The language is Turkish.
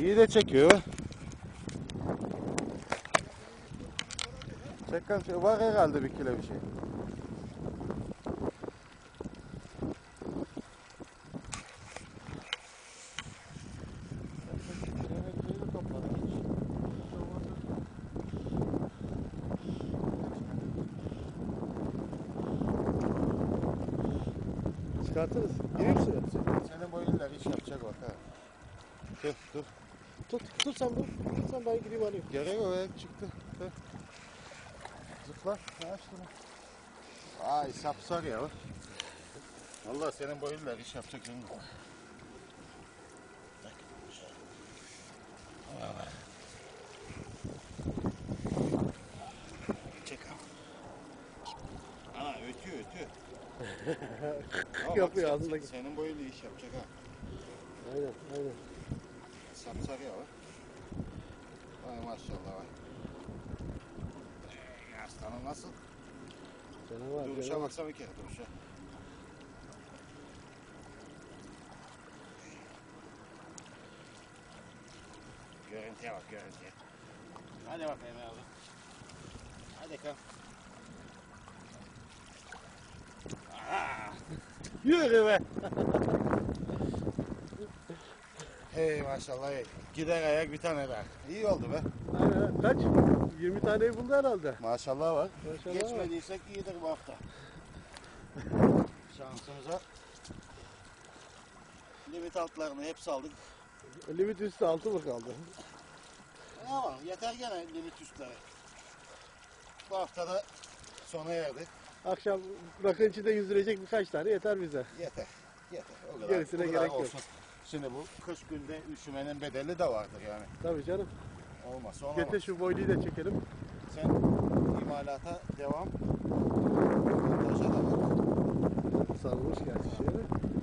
İyi de çekiyor. Çeken şey var herhalde bir kilo bir şey. Çıkartırız. Gireyim suya. Senin boyunla iş yapacak bak ha. Dur dur. Tut, tut sen. Tut sen ben gideyim alayım. Gerek o ayak çıktı. Dur. Zıpla. Aç şunu. Ay sapsar ya. Vallahi senin boyunla iş yapacak şimdi. Çek Ana ötüyor ötüyor. Ama bak Yapıyor sen- ağzındaki. Senin boyuyla iş yapacak ha. Aynen aynen. Sapsarı ya bak. Vay maşallah vay. Ey, Aslanım nasıl? Canavar Duruşa canavar. baksana bir kere duruşa. Görüntüye bak görüntüye. Hadi bakayım abi. Hadi kalk. Aha! Yürü be. hey maşallah hey. Gider ayak bir tane daha. İyi oldu be. Aynen. Kaç? 20 taneyi buldu herhalde. Maşallah var. Maşallah var. Geçmediysek iyidir bu hafta. Şansımıza limit altlarını hepsi aldık. Limit üstü altı mı kaldı? Var? Yeter gene limit üstleri. Bu hafta da sona erdi. Akşam rakın içinde yüzdürecek birkaç tane yeter bize. Yeter. Yeter. O kadar, Gerisine o kadar gerek yok. Şimdi bu kış günde üşümenin bedeli de vardır yani. Tabii canım. Olmazsa olmaz. Getir şu boyluyu da çekelim. Sen imalata devam. Montaja da bak. Sarılmış gerçi şöyle.